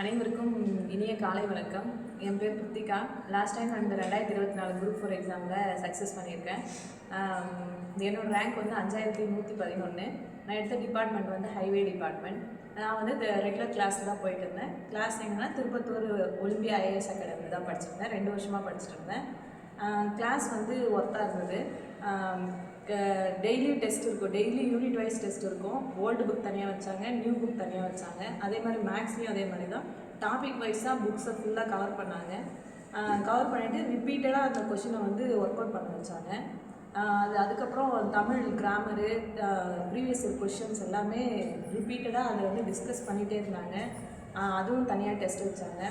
அனைவருக்கும் இனிய காலை வணக்கம். என் பேர் பிருத்திகா லாஸ்ட் டைம் அந்த ரெண்டாயிரத்தி இருபத்தி நாலு குரூப் ஃபோர் எக்ஸாமில் சக்ஸஸ் பண்ணியிருக்கேன். என்னோடய என்னோட ரேங்க் வந்து அஞ்சாயிரத்தி நூற்றி பதினொன்று நான் எடுத்த டிபார்ட்மெண்ட் வந்து ஹைவே டிபார்ட்மெண்ட் நான் வந்து ரெகுலர் கிளாஸ் தான் போயிட்டு இருந்தேன். கிளாஸ் எங்கன்னா திருப்பத்தூர் ஒலிம்பியா ஐஏஎஸ் அகாடமி தான் படிச்சிருந்தேன். ரெண்டு வருஷமாக படிச்சுட்டு இருந்தேன். கிளாஸ் வந்து ஒர்த்தாக இருந்தது. டெய்லி டெஸ்ட் இருக்கும். டெய்லி யூனிட் வைஸ் டெஸ்ட் இருக்கும். ஓல்டு புக் தனியாக வச்சாங்க நியூ புக் தனியாக வச்சாங்க. அதே மாதிரி மேக்ஸ்லேயும் அதே மாதிரி தான் டாபிக் வைஸாக புக்ஸை ஃபுல்லாக கவர் பண்ணாங்க. கவர் பண்ணிவிட்டு ரிப்பீட்டடாக அந்த கொஷினை வந்து ஒர்க் அவுட் பண்ண வச்சாங்க. அது அதுக்கப்புறம் தமிழ் கிராமரு ப்ரீவியஸ் கொஷின்ஸ் எல்லாமே ரிப்பீட்டடாக அதை வந்து டிஸ்கஸ் பண்ணிகிட்டே இருந்தாங்க. அதுவும் தனியாக டெஸ்ட் வச்சாங்க.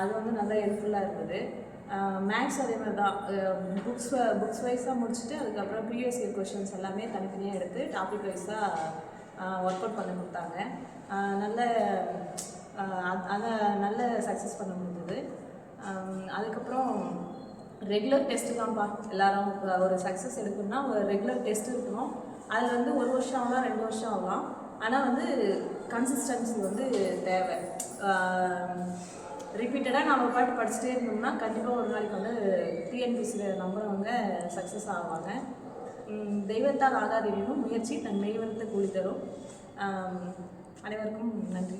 அது வந்து நல்லா ஹெல்ப்ஃபுல்லாக இருந்தது. மேக்ஸ் அதே மாதிரி தான் புக்ஸ் புக்ஸ் வைஸாக முடிச்சுட்டு அதுக்கப்புறம் ப்ரீவியஸ் இயர் கொஷின்ஸ் எல்லாமே தனித்தனியாக எடுத்து டாபிக் வைஸாக ஒர்க் அவுட் பண்ண கொடுத்தாங்க. நல்ல அதை நல்ல சக்ஸஸ் பண்ண முடிஞ்சது அதுக்கப்புறம் ரெகுலர் டெஸ்ட்டு தான்ப்பா. எல்லாரும் ஒரு சக்ஸஸ் எடுக்கணும்னா ஒரு ரெகுலர் டெஸ்ட் இருக்கணும். அது வந்து ஒரு வருஷம் ஆகலாம் ரெண்டு வருஷம் ஆகலாம். ஆனால் வந்து கன்சிஸ்டன்சி வந்து தேவை. ரிப்பீட்டடாக நம்ம பாட்டு படிச்சுட்டே இருந்தோம்னா கண்டிப்பாக ஒரு நாளைக்கு வந்து டிஎன்பிசியில் நம்புறவங்க சக்ஸஸ் ஆவாங்க. தெய்வத்தால் ஆகாதெனினும் முயற்சி தன் மெய்வரத்தை கூலி தரும். அனைவருக்கும் நன்றி.